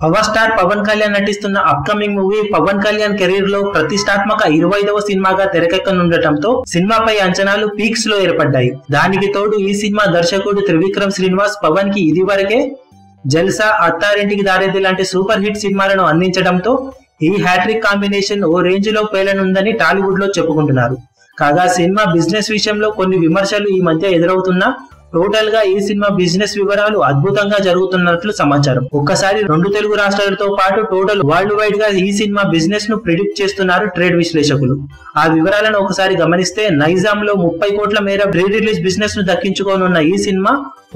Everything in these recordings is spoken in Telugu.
పవర్ స్టార్ పవన్ కళ్యాణ్ నటిస్తున్న అప్కమింగ్ మూవీ పవన్ కళ్యాణ్ కెరీర్లో ప్రతిష్టాత్మక ఇరవైదవ సినిమాగా తెరకెక్కనుండటంతో సినిమాపై అంచనాలు పీక్స్లో ఏర్పడ్డాయి. దానికి తోడు ఈ సినిమా దర్శకుడు త్రివిక్రమ్ శ్రీనివాస్ పవన్కి ఇదివరకే జల్సా అత్తారింటికి దారేది లాంటి సూపర్ హిట్ సినిమాలను అందించడంతో ఈ హ్యాట్రిక్ కాంబినేషన్ ఓ రేంజ్లో పేలనుందని టాలీవుడ్లో చెప్పుకుంటున్నారు. కాగా సినిమా బిజినెస్ విషయంలో కొన్ని విమర్శలు ఈ మధ్య ఎదురవుతున్నా టోటల్గా ఈ సినిమా బిజినెస్ వివరాలు అద్భుతంగా జరుగుతున్నట్లు సమాచారం. ఒక్కసారి రెండు తెలుగు రాష్ట్రాలతో పాటు టోటల్ వరల్డ్ వైడ్గా ఈ సినిమా బిజినెస్ను ప్రిడిక్ట్ చేస్తున్నారు ట్రేడ్ విశ్లేషకులు. ఆ వివరాలను ఒకసారి గమనిస్తే నైజాం లో ముప్పై కోట్ల మేర ప్రీ రిలీజ్ బిజినెస్ను దక్కించుకోనున్న ఈ సినిమా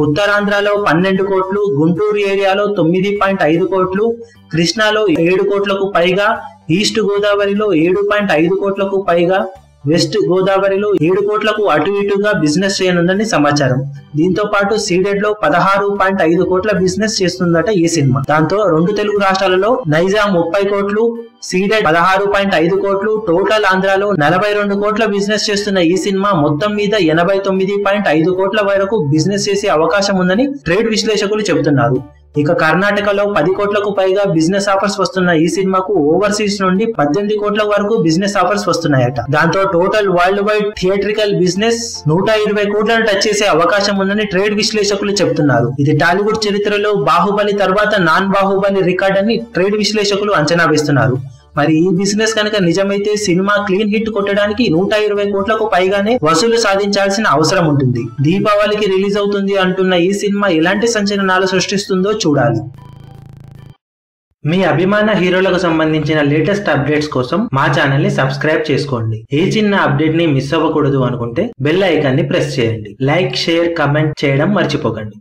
ఉత్తరాంధ్రలో పన్నెండు కోట్లు గుంటూరు ఏరియాలో తొమ్మిది పాయింట్ ఐదు కోట్లు కృష్ణాలో ఏడు కోట్లకు పైగా ఈస్ట్ గోదావరిలో ఏడు పాయింట్ ఐదు కోట్లకు పైగా వెస్ట్ గోదావరిలో ఏడు కోట్లకు అటు ఇటుగా బిజినెస్ చేయనుందని సమాచారం. దీంతో పాటు సీడెడ్లో పదహారు పాయింట్ ఐదు కోట్ల బిజినెస్ చేస్తుందట ఈ సినిమా. దాంతో రెండు తెలుగు రాష్ట్రాలలో నైజాం ముప్పై కోట్లు సీడెడ్ పదహారు పాయింట్ ఐదు కోట్లు టోటల్ ఆంధ్రాలో నలభై రెండు కోట్ల బిజినెస్ చేస్తున్న ఈ సినిమా మొత్తం మీద ఎనభై తొమ్మిది పాయింట్ ఐదు కోట్ల వరకు బిజినెస్ చేసే అవకాశం ఉందని ట్రేడ్ విశ్లేషకులు చెబుతున్నారు. ఇక కర్ణాటకలో పది కోట్లకు పైగా బిజినెస్ ఆఫర్స్ వస్తున్న ఈ సినిమాకు ఓవర్సీస్ నుండి పద్దెనిమిది కోట్ల వరకు బిజినెస్ ఆఫర్స్ వస్తున్నాయట. దాంతో total world wide theatrical business నూట ఇరవై కోట్లను టచ్ చేసే అవకాశం ఉందని ట్రేడ్ విశ్లేషకులు చెబుతున్నారు ఇది టాలీవుడ్ చరిత్రలో బాహుబలి తర్వాత నాన్ బాహుబలి రికార్డ్ అని ట్రేడ్ విశ్లేషకులు అంచనా వేస్తున్నారు. మరి ఈ బిజినెస్ కనుక నిజమైతే సినిమా క్లీన్ హిట్ కొట్టడానికి నూట ఇరవై కోట్లకు పైగానే వసూలు సాధించాల్సిన అవసరం ఉంటుంది. దీపావళికి రిలీజ్ అవుతుంది అంటున్న ఈ సినిమా ఎలాంటి సంచలనాలు సృష్టిస్తుందో చూడాలి. మీ అభిమాన హీరోలకు సంబంధించిన లేటెస్ట్ అప్డేట్స్ కోసం మా ఛానల్ని సబ్స్క్రైబ్ చేసుకోండి. ఏ చిన్న అప్డేట్ని మిస్ అవ్వకూడదు అనుకుంటే బెల్ ఐకాన్ని ప్రెస్ చేయండి. లైక్ షేర్ కమెంట్ చేయడం మర్చిపోకండి.